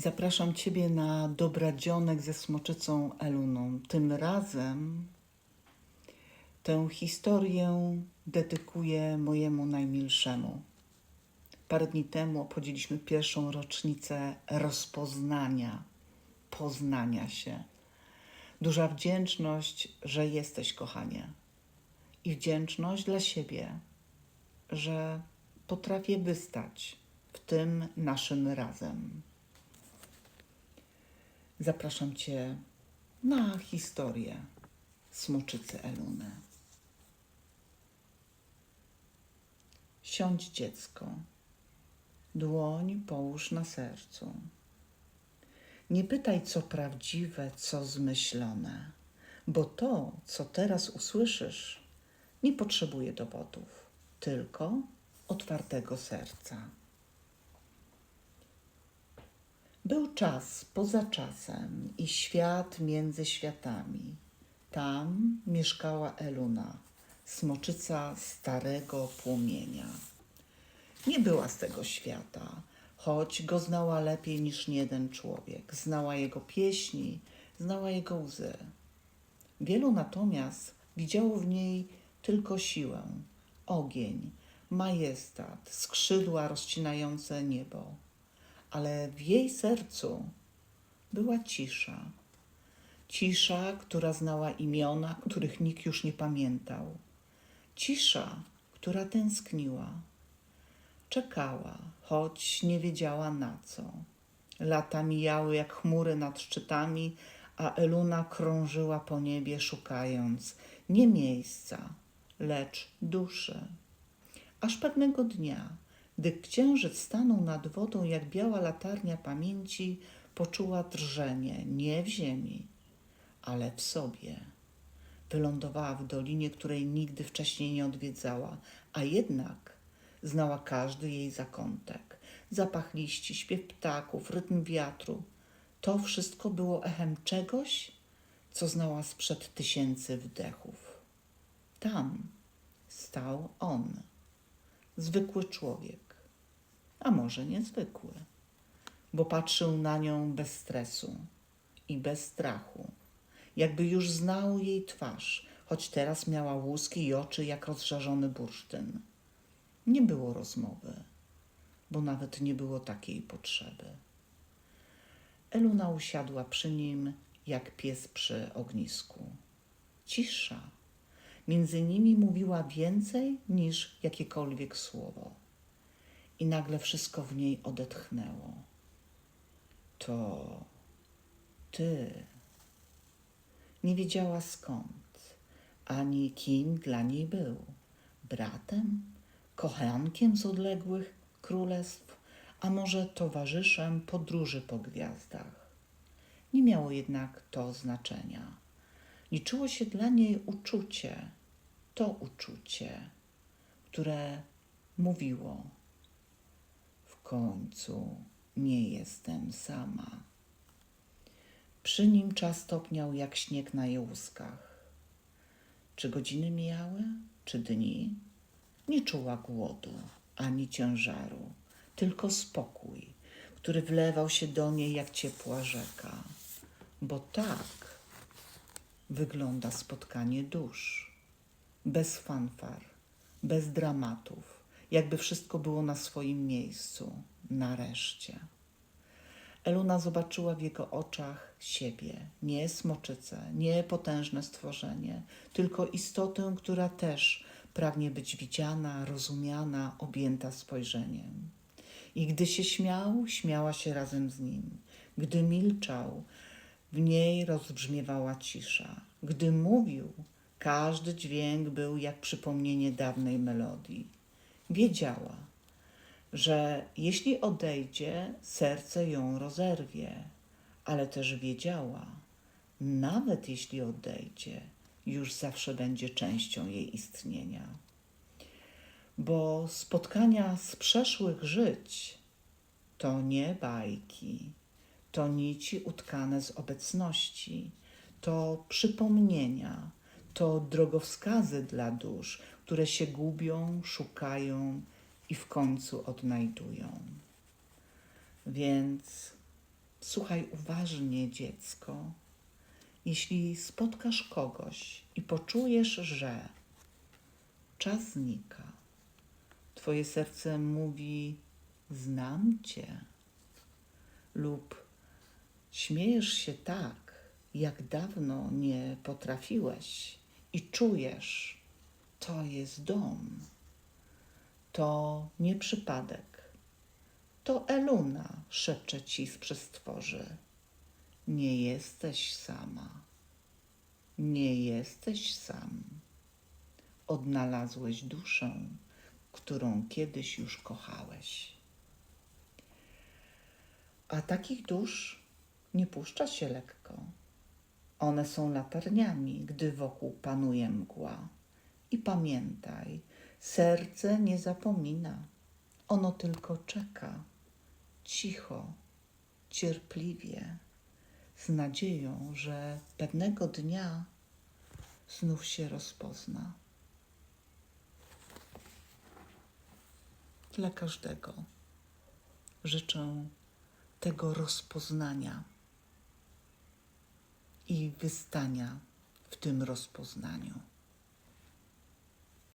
Zapraszam Ciebie na dobradzionek ze smoczycą Eluną. Tym razem tę historię dedykuję mojemu najmilszemu. Parę dni temu obchodziliśmy pierwszą rocznicę rozpoznania, poznania się. Duża wdzięczność, że jesteś, kochanie. I wdzięczność dla siebie, że potrafię wystać w tym naszym razem. Zapraszam Cię na historię smoczycy Eluny. Siądź dziecko, dłoń połóż na sercu. Nie pytaj, co prawdziwe, co zmyślone, bo to, co teraz usłyszysz, nie potrzebuje dowodów, tylko otwartego serca. Był czas poza czasem i świat między światami. Tam mieszkała Eluna, smoczyca starego płomienia. Nie była z tego świata, choć go znała lepiej niż jeden człowiek. Znała jego pieśni, znała jego łzy. Wielu natomiast widziało w niej tylko siłę, ogień, majestat, skrzydła rozcinające niebo ale w jej sercu była cisza. Cisza, która znała imiona, których nikt już nie pamiętał. Cisza, która tęskniła. Czekała, choć nie wiedziała na co. Lata mijały jak chmury nad szczytami, a Eluna krążyła po niebie, szukając nie miejsca, lecz duszy. Aż pewnego dnia gdy księżyc stanął nad wodą jak biała latarnia pamięci, poczuła drżenie nie w ziemi, ale w sobie. Wylądowała w dolinie, której nigdy wcześniej nie odwiedzała, a jednak znała każdy jej zakątek. Zapach liści, śpiew ptaków, rytm wiatru. To wszystko było echem czegoś, co znała sprzed tysięcy wdechów. Tam stał on, zwykły człowiek a może niezwykły, bo patrzył na nią bez stresu i bez strachu, jakby już znał jej twarz, choć teraz miała łuski i oczy jak rozżarzony bursztyn. Nie było rozmowy, bo nawet nie było takiej potrzeby. Eluna usiadła przy nim jak pies przy ognisku. Cisza. Między nimi mówiła więcej niż jakiekolwiek słowo i nagle wszystko w niej odetchnęło. To ty. Nie wiedziała skąd, ani kim dla niej był. Bratem, kochankiem z odległych królestw, a może towarzyszem podróży po gwiazdach. Nie miało jednak to znaczenia. Liczyło się dla niej uczucie, to uczucie, które mówiło końcu nie jestem sama. Przy nim czas topniał jak śnieg na jełuskach. Czy godziny mijały, czy dni? Nie czuła głodu ani ciężaru, tylko spokój, który wlewał się do niej jak ciepła rzeka. Bo tak wygląda spotkanie dusz, bez fanfar, bez dramatów jakby wszystko było na swoim miejscu, nareszcie. Eluna zobaczyła w jego oczach siebie, nie smoczycę, nie potężne stworzenie, tylko istotę, która też pragnie być widziana, rozumiana, objęta spojrzeniem. I gdy się śmiał, śmiała się razem z nim. Gdy milczał, w niej rozbrzmiewała cisza. Gdy mówił, każdy dźwięk był jak przypomnienie dawnej melodii wiedziała, że jeśli odejdzie, serce ją rozerwie, ale też wiedziała, nawet jeśli odejdzie, już zawsze będzie częścią jej istnienia. Bo spotkania z przeszłych żyć to nie bajki, to nici utkane z obecności, to przypomnienia, to drogowskazy dla dusz, które się gubią, szukają i w końcu odnajdują. Więc Słuchaj uważnie, dziecko. Jeśli spotkasz kogoś i poczujesz, że czas znika, twoje serce mówi: Znam cię, lub śmiejesz się tak, jak dawno nie potrafiłeś i czujesz, to jest dom. To nie przypadek. To Eluna szepcze ci z przestworzy. Nie jesteś sama. Nie jesteś sam. Odnalazłeś duszę, którą kiedyś już kochałeś. A takich dusz nie puszcza się lekko. One są latarniami, gdy wokół panuje mgła. I pamiętaj, serce nie zapomina. Ono tylko czeka, cicho, cierpliwie, z nadzieją, że pewnego dnia znów się rozpozna. Dla każdego życzę tego rozpoznania i wystania w tym rozpoznaniu.